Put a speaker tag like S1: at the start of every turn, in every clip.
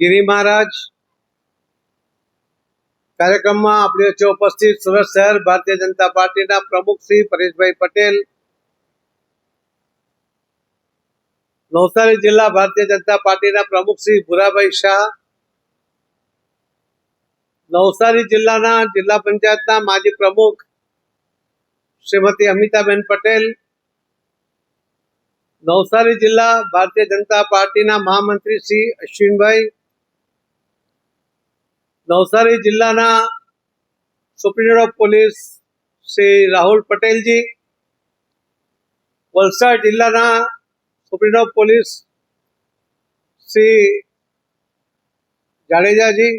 S1: ગિરી મહારાજ કાર્યક્રમમાં આપણી વચ્ચે ઉપસ્થિત સુરત શહેર ભારતીય જનતા પાર્ટીના પ્રમુખ શ્રી પરેશભાઈ પટેલ નવસારી જિલ્લા ભારતીય જનતા પાર્ટીના પ્રમુખ શ્રી ભુરાભાઈ શાહ નવસારી જિલ્લાના જિલ્લા પંચાયતના માજી પ્રમુખ શ્રીમતી અમિતાબેન પટેલ નવસારી જિલ્લા ભારતીય જનતા પાર્ટીના મહામંત્રી શ્રી અશ્વિનભાઈ નવસારી જિલ્લાના superintendent of police Shri Rahul પટેલજી, Valsad જિલ્લાના સુપ્રિન્ટેન્ડન્ટ ઓફ પોલીસ શ્રી જાડેજાજી.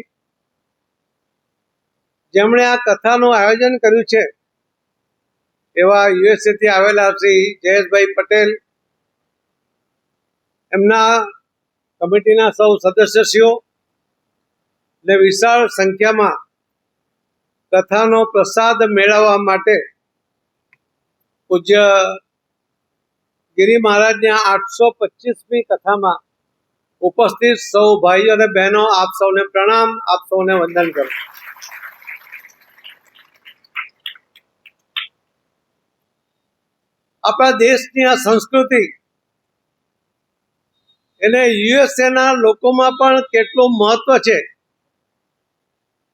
S1: જેમણે આ કથાનું આયોજન કર્યું છે, એવા યુએસએ થી આવેલા શ્રી જયેશભાઈ પટેલ, એમના કમિટીના સૌ સદસ્યશ્રીઓ ને વિશાળ સંખ્યામાં કથાનો પ્રસાદ મેળવવા માટે પૂજ્ય ગિરી મહારાજની આઠસો પચીસમી કથામાં ઉપસ્થિત સૌ ભાઈઓ અને બહેનો આપ સૌને પ્રણામ, આપ સૌને વંદન કરું. આપણા દેશની આ સંસ્કૃતિ એને યુએસએ ના લોકોમાં પણ કેટલું મહત્વ છે.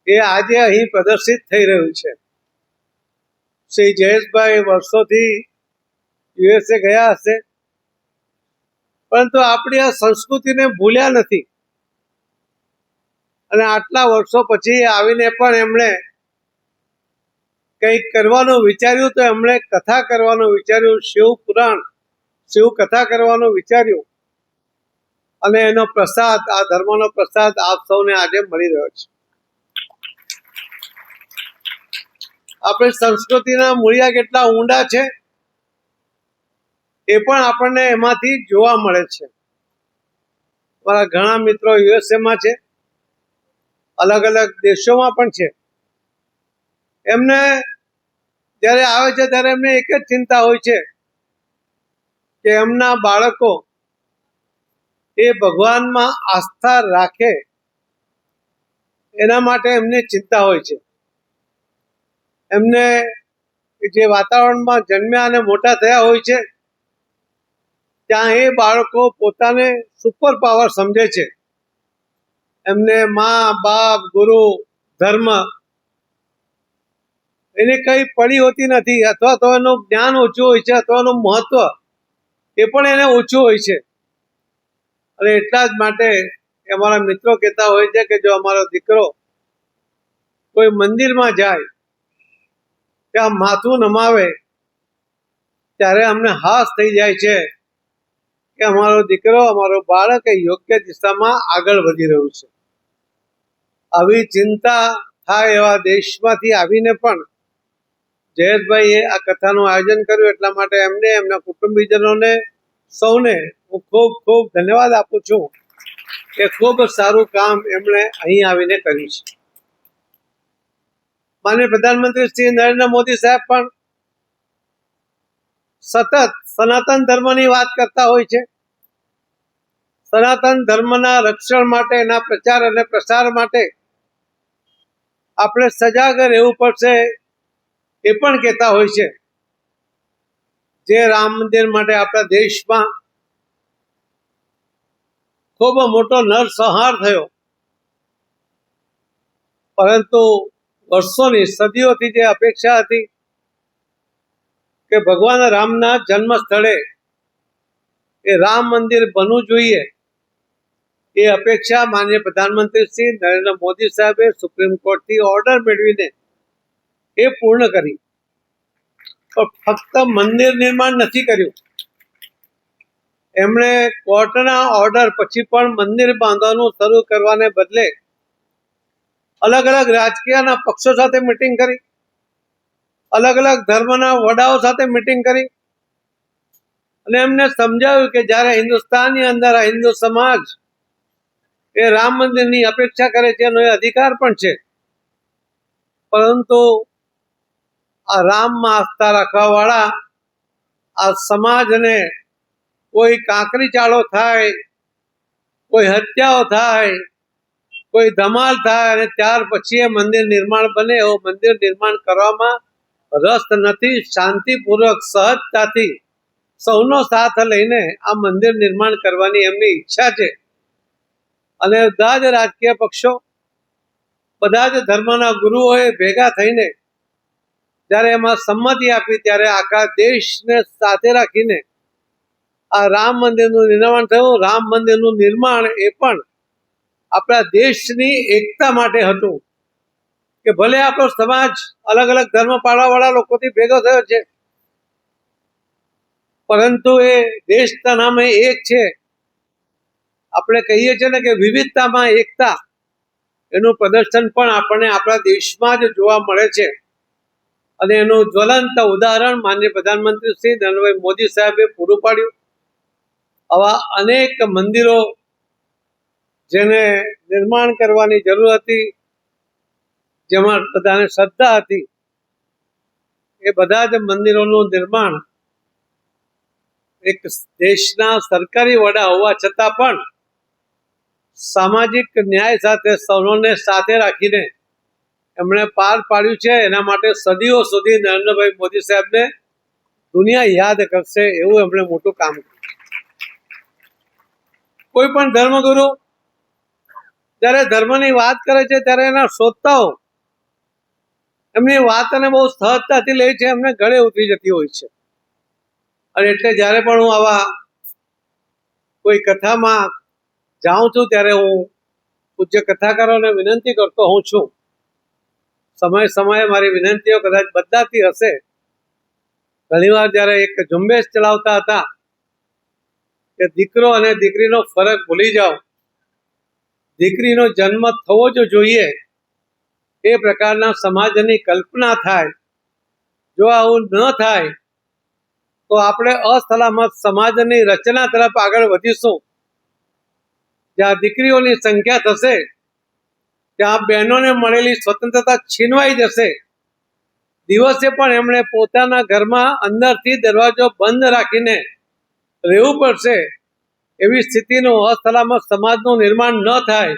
S1: એ આજે અહીં પ્રદર્શિત થઈ રહ્યું છે. શ્રી જયેશભાઈ વર્ષોથી યુએસએ ગયા હશે. પરંતુ આપણી આ સંસ્કૃતિને ભૂલ્યા નથી. અને આટલા વર્ષો પછી આવીને પણ એમણે કંઈક કરવાનું વિચાર્યું તો એમણે કથા કરવાનું વિચાર્યું, શિવ પુરાણ, શિવ કથા કરવાનું વિચાર્યું. અને એનો પ્રસાદ, આ ધર્મનો પ્રસાદ આપ સૌને આજે મળી રહ્યો છે. આપણી સંસ્કૃતિના મૂળિયા કેટલા ઊંડા છે, એ પણ આપણને એમાંથી જોવા મળે છે. મારા ઘણા મિત્રો યુએસએમાં છે, અલગ અલગ દેશોમાં પણ છે. એમને જ્યારે આવે છે ત્યારે એમને એક જ ચિંતા હોય છે કે એમના બાળકો એ ભગવાનમાં આસ્થા રાખે, એના માટે એમને ચિંતા હોય છે. એમને જે વાતાવરણમાં જન્મ્યા અને મોટા થયા હોય છે, ત્યાં એ બાળકો પોતાને સુપર પાવર સમજે છે. એમને મા, બાપ, ગુરુ, ધર્મ એને કઈ પડી હોતી નથી, અથવા તો એનું જ્ઞાન ઓછું હોય છે, અથવા એનું મહત્વ એ પણ એને ઓછું હોય છે. અને એટલા જ માટે અમારા મિત્રો કહેતા હોય છે કે જો અમારો દીકરો કોઈ મંદિરમાં જાય ત્યાં માથું નમાવે. ત્યારે અમને હાસ થઈ જાય છે કે અમારો દીકરો, અમારો બાળક એ યોગ્ય દિશામાં આગળ વધી રહ્યું છે. આવી ચિંતા થાય એવા દેશમાંથી આવીને પણ જયેશભાઈએ આ કથાનું આયોજન કર્યું એટલા માટે એમને, એમના કુટુંબીજનોને સૌને હું ખૂબ ખૂબ ધન્યવાદ આપું છું કે ખૂબ સારું કામ એમણે અહીં આવીને કર્યું છે. માનનીય પ્રધાનમંત્રી શ્રી નરેન્દ્ર મોદી સાહેબ પણ સતત સનાતન ધર્મની વાત કરતા હોય છે. સનાતન ધર્મના રક્ષણ માટે, એના પ્રચાર અને પ્રસાર માટે આપણે સજાગ રહેવું પડશે એ પણ કહેતા હોય છે. જે રામ મંદિર માટે આપણા દેશમાં ખૂબ મોટો નરસંહાર થયો. પરંતુ વર્ષોની સદીઓથી જે અપેક્ષા હતી કે ભગવાન રામના જન્મ સ્થળે એ રામ મંદિર બનવું જોઈએ, એ અપેક્ષા માન્ય પ્રધાનમંત્રી શ્રી નરેન્દ્ર મોદી સાહેબે સુપ્રીમ કોર્ટથી ઓર્ડર મેળવીને એ પૂર્ણ કરી. પણ ફક્ત મંદિર નિર્માણ નથી કર્યું. એમણે કોર્ટના ઓર્ડર પછી પણ મંદિર બાંધવાનું શરૂ કરવાને બદલે અલગ અલગ રાજકીયના પક્ષો સાથે મિટિંગ કરી. અલગ અલગ ધર્મના વડાઓ સાથે મિટિંગ કરી. અને એમને સમજાવ્યું કે જ્યારે હિન્દુસ્તાનની અંદર આ હિન્દુ સમાજ એ રામ મંદિરની અપેક્ષા કરે છે એનો એ અધિકાર પણ છે. પરંતુ આ રામમાં આસ્થા રાખવા વાળા આ સમાજને કોઈ કાંકરી ચાળો થાય, કોઈ હત્યાઓ થાય કોઈ ધમાલ થાય અને ત્યાર પછી એ મંદિર નિર્માણ બને એવું મંદિર નિર્માણ કરવામાં રસ નથી, શાંતિપૂર્વક સહજતાથી સૌનો સાથ લઈને આ મંદિર નિર્માણ કરવાની એમની ઈચ્છા છે. અને બધા જ રાજકીય પક્ષો, બધા જ ધર્મના ગુરુઓએ ભેગા થઈને જ્યારે એમાં સંમતિ આપી ત્યારે આખા દેશને સાથે રાખીને આ રામ મંદિરનું નિર્માણ થયું. રામ મંદિરનું નિર્માણ એ પણ આપણા દેશની એકતા માટે હતું. કે ભલે આપણો સમાજ અલગ અલગ ધર્મ પાળવાવાળા લોકોથી ભેગો થયો છે, પરંતુ એ દેશના નામે એક છે. આપણે કહીએ છીએ ને કે વિવિધતામાં એકતા, એનું પ્રદર્શન પણ આપણને આપણા દેશમાં જ જોવા મળે છે. અને એનું જ્વલંત ઉદાહરણ માન્ય પ્રધાનમંત્રી શ્રી નરેન્દ્રભાઈ મોદી સાહેબે પૂરું પાડ્યું. આવા અનેક મંદિરો જેને નિર્માણ કરવાની જરૂર હતી, જેમાં બધાને શ્રદ્ધા હતી, એ બધા જ મંદિરોનું નિર્માણ એક દેશના સરકારી વડા હોવા છતાં પણ સામાજિક ન્યાય સાથે સૌને સાથે રાખીને એમણે પાર પાડ્યું છે. એના માટે સદીઓ સુધી નરેન્દ્રભાઈ મોદી સાહેબને દુનિયા યાદ કરશે એવું એમણે મોટું કામ કર્યું. કોઈ પણ ધર્મગુરુ જ્યારે ધર્મની વાત કરે છે ત્યારે એના શ્રોતાઓ એમની વાતને બહુ સહજતાથી લે છે, એમને ગળે ઉતરી જતી હોય છે. અને એટલે જ્યારે પણ હું આવા કોઈ કથામાં જાઉં છું, ત્યારે હું પૂજ્ય કથાકારોને વિનંતી કરતો હું છું, સમય સમયે મારી વિનંતીઓ કદાચ બદલાતી હશે. ઘણીવાર જ્યારે એક ઝુંબેશ ચલાવતા હતા, કે દીકરો અને દીકરીનો ફરક ભૂલી જાઓ દીકરીનો જન્મ થવો જ જોઈએ. એ પ્રકારના સમાજની કલ્પના થાય. જો આવું ન થાય, તો આપણે અસલામત સમાજની રચના તરફ આગળ વધીશું. જ્યાં દીકરીઓની સંખ્યા થશે, ત્યાં બહેનોને મળેલી સ્વતંત્રતા છીનવાઈ જશે. દિવસે પણ એમણે પોતાના ઘરમાં અંદરથી દરવાજો બંધ રાખીને રહેવું પડશે. એવી સ્થિતિનું અસલામત સમાજનું નિર્માણ ન થાય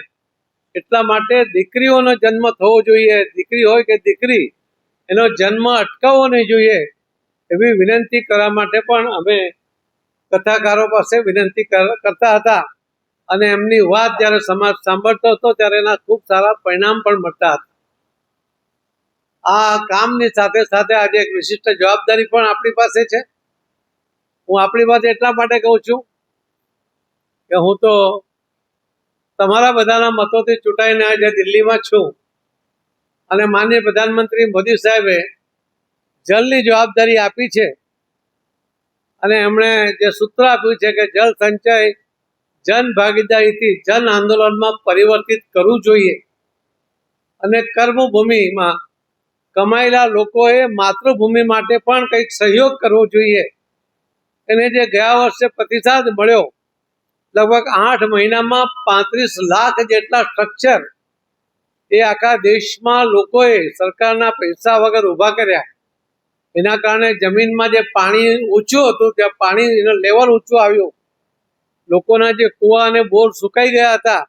S1: એટલા માટે દીકરીઓનો જન્મ થવો જોઈએ. દીકરી હોય કે દીકરી, એનો જન્મ અટકાવવો નહીં જોઈએ એવી વિનંતી કરવા માટે પણ અમે કથાકારો પાસે વિનંતી કરતા હતા અને એમની વાત જ્યારે સમાજ સાંભળતો હતો ત્યારે એના ખૂબ સારા પરિણામ પણ મળતા હતા. આ કામની સાથે સાથે આજે એક વિશિષ્ટ જવાબદારી પણ આપણી પાસે છે. હું આપણી પાસે એટલા માટે કહું છું કે હું તો તમારા બધાના મતોથી ચૂંટાઈને આજે દિલ્હીમાં છું. અને માનનીય પ્રધાનમંત્રી મોદી સાહેબે જલની જવાબદારી આપી છે. અને એમણે જે સૂત્ર આપ્યું છે કે જલ સંચય જન ભાગીદારીથી જન આંદોલનમાં પરિવર્તિત કરવું જોઈએ. અને કર્મભૂમિમાં કમાયેલા લોકોએ માતૃભૂમિ માટે પણ કંઈક સહયોગ કરવો જોઈએ. એને જે ગયા વર્ષે પ્રતિસાદ મળ્યો લગભગ આઠ મહિનામાં પાંત્રીસ લાખ જેટલા સ્ટ્રક્ચર એ આખા દેશમાં લોકોએ સરકારના પૈસા વગર ઊભા કર્યા. એના કારણે જમીનમાં જે પાણી ઊંચું હતું, ત્યાં પાણી લેવલ ઊંચું આવ્યું. લોકોના જે કુવા અને બોર સુકાઈ ગયા હતા,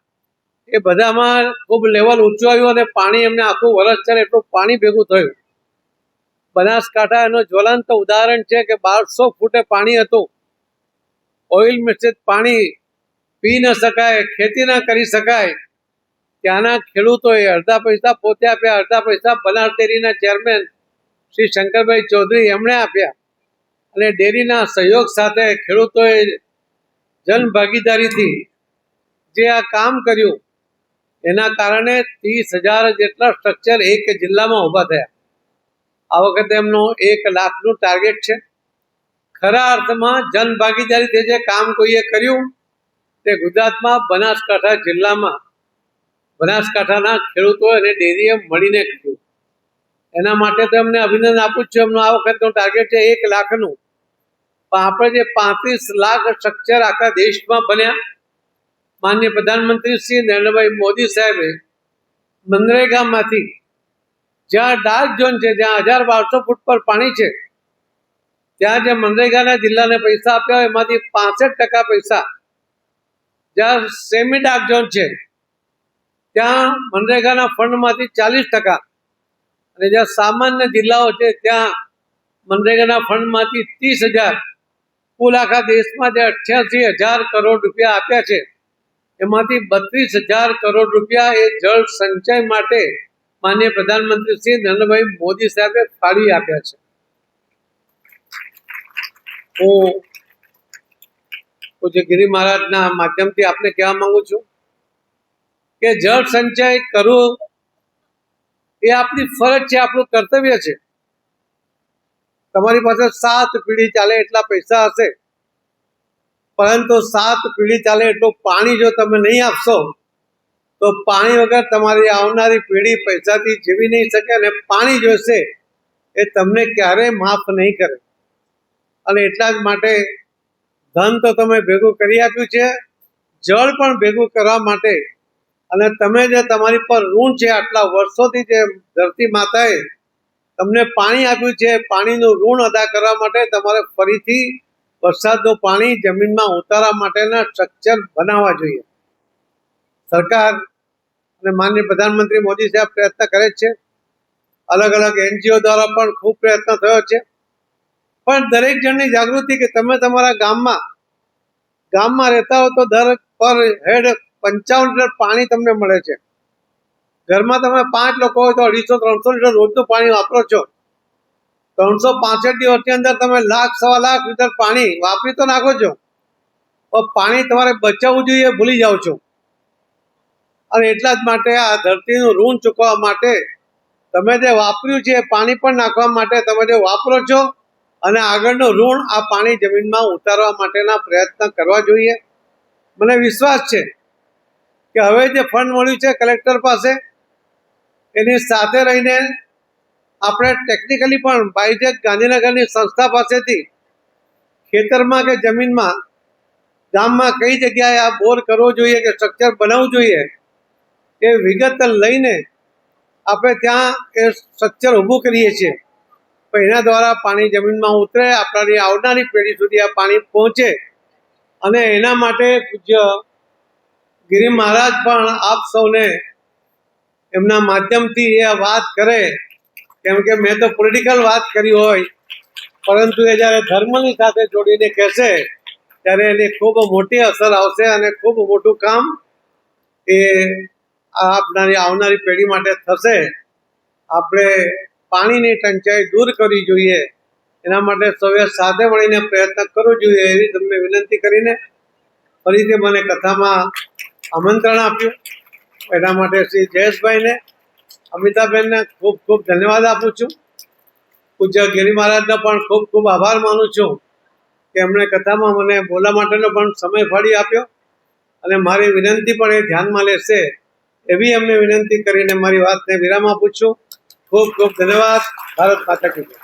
S1: એ બધામાં ખૂબ લેવલ ઊંચું આવ્યું અને પાણી એમને આખું વરસ ચાલે એટલું પાણી ભેગું થયું. બનાસકાંઠા એનું જ્વલંત ઉદાહરણ છે કે બારસો ફૂટે પાણી હતું. ઓઇલ મિશ્રિત પાણી પી ન શકાય, ખેતી ન કરી શકાય, ત્યાંના ખેડૂતોએ અડધા પૈસા પોતે આપ્યા, અડધા પૈસા બનાસ ડેરીના ચેરમેન શ્રી શંકરભાઈ ચૌધરી એમણે આપ્યા. અને ડેરીના સહયોગ સાથે ખેડૂતોએ જન ભાગીદારીથી જે આ કામ કર્યું, એના કારણે ત્રીસ હજાર જેટલા સ્ટ્રક્ચર એક જિલ્લામાં ઊભા થયા. આ વખતે એમનો એક લાખનું ટાર્ગેટ છે. ખરા અર્થમાં જન ભાગીદારીથી જે કામ કોઈએ કર્યું તે ગુજરાતમાં બનાસકાંઠા જિલ્લામાં બનાસકાંઠાના ખેડૂતો અને ડેરીએ મળીને કર્યું એના માટે તો એમને અભિનંદન આપું છું. એમનું આ વખતનો ટાર્ગેટ છે એક લાખનું. પણ આપણે જે પાંત્રીસ લાખ સ્ટ્રક્ચર આખા દેશમાં બન્યા, માન્ય પ્રધાનમંત્રી શ્રી નરેન્દ્રભાઈ મોદી સાહેબે મનરેગામાંથી જ્યાં ડાર્ક ઝોન છે, જ્યાં હજાર બારસો ફૂટ પર પાણી છે, ત્યાં જે મનરેગાના જિલ્લાને પૈસા આપ્યા હોય, એમાંથી પાસઠ ટકા પૈસા જ્યાં સેમી ડાર્ક ઝોન છે, ત્યાં મનરેગાના ફંડમાંથી ચાલીસ ટકા અને જ્યાં સામાન્ય જિલ્લાઓ છે, ત્યાં મનરેગાના ફંડમાંથી ત્રીસ હજાર. કુલ આખા દેશમાં જે અઠ્યાસી હજાર કરોડ રૂપિયા આપ્યા છે, એમાંથી બત્રીસ હજાર કરોડ રૂપિયા એ જળ સંચય માટે માનનીય પ્રધાનમંત્રી શ્રી નરેન્દ્રભાઈ મોદી સાહેબે ફાળવી આપ્યા છે. હું પૂજ્ય ગિરી મહારાજના માધ્યમથી આપને કહેવા માંગુ છું કે જળ સંચય કરવું એ આપણી ફરજ છે, આપણું કર્તવ્ય છે. તમારી પાસે સાત પેઢી ચાલે એટલા પૈસા હશે, પરંતુ સાત પીઢી ચાલે એટલું પાણી જો તમે નહીં આપશો, તો પાણી વગર તમારી આવનારી પેઢી પૈસાથી જીવી નહીં શકે અને પાણી જોશે એ તમને ક્યારેય માફ નહીં કરે. અને એટલા જ માટે ધન તો તમે ભેગું કરી આપ્યું છે, જળ પણ ભેગું કરવા માટે. અને તમે જે તમારી પર ઋણ છે આટલા વર્ષોથી જે ધરતી માતાએ તમને પાણી આપ્યું છે, પાણીનું ઋણ અદા કરવા માટે તમારે ફરીથી વરસાદનું પાણી જમીનમાં ઉતારવા માટેના સ્ટ્રક્ચર બનાવવા જોઈએ. સરકાર અને માનનીય પ્રધાનમંત્રી મોદી સાહેબ પ્રયત્ન કરે છે. અલગ અલગ એનજીઓ દ્વારા પણ ખૂબ પ્રયત્ન થયો છે. પણ દરેક જણની જાગૃતિ કે તમે તમારા ગામમાં ગામમાં રહેતા હો તો દર પર હેડ પંચાવન લીટર પાણી તમને મળે છે. ઘરમાં તમે પાંચ લોકો હોય તો અઢીસો, ત્રણસો લીટર રોજનું પાણી વાપરો છો. ત્રણસો પાસઠ દિવસની અંદર તમે લાખ, સવા લાખ લીટર પાણી વાપરી તો નાખો છો. પણ પાણી તમારે બચાવવું જોઈએ ભૂલી જાઓ છો. અને એટલા જ માટે આ ધરતીનું ઋણ ચૂકવવા માટે તમે જે વાપર્યું છે એ પાણી પણ નાખવા માટે તમે જે વાપરો છો અને આગળનું ઋણ આ પાણી જમીનમાં ઉતારવા માટેના પ્રયત્ન કરવા જોઈએ. મને વિશ્વાસ છે કે હવે જે ફંડ મળ્યું છે કલેક્ટર પાસે, એની સાથે રહીને આપણે ટેકનિકલી પણ બાયજેક ગાંધીનગરની સંસ્થા પાસેથી ખેતરમાં કે જમીનમાં, ગામમાં કઈ જગ્યાએ આ બોર કરવો જોઈએ કે સ્ટ્રક્ચર બનાવવું જોઈએ, એ વિગત લઈને આપણે ત્યાં એ સ્ટ્રક્ચર ઊભું કરીએ છીએ. પણ એના દ્વારા પાણી જમીનમાં ઉતરે આપણાની આવનારી પેઢી સુધી આ પાણી પહોંચે. અને એના માટે પૂજ્ય ગિરી મહારાજ પણ આપ સૌને એમના માધ્યમથી એ વાત કરે. કેમ કે મેં તો પોલિટિકલ વાત કરી હોય, પરંતુ એ જ્યારે ધર્મની સાથે જોડીને કહેશે, ત્યારે એની ખૂબ મોટી અસર આવશે અને ખૂબ મોટું કામ એ આપનારી, આવનારી પેઢી માટે થશે. આપણે પાણીની ટંચાઈ દૂર કરવી જોઈએ. એના માટે સૌએ સાથે મળીને પ્રયત્ન કરવો જોઈએ એવી તમને વિનંતી કરીને ફરીથી મને કથામાં આમંત્રણ આપ્યું. એના માટે શ્રી જયેશભાઈને અમિતાબેનને ખૂબ ખૂબ ધન્યવાદ આપું છું. પૂજ્ય ગિરી મહારાજનો પણ ખૂબ ખૂબ આભાર માનું છું કે એમણે કથામાં મને બોલવા માટેનો પણ સમય ફાળી આપ્યો અને મારી વિનંતી પણ એ ધ્યાનમાં લેશે એવી એમને વિનંતી કરીને મારી વાતને વિરામ આપું છું. ખૂબ ખૂબ ધન્યવાદ ભારત માતા કી જય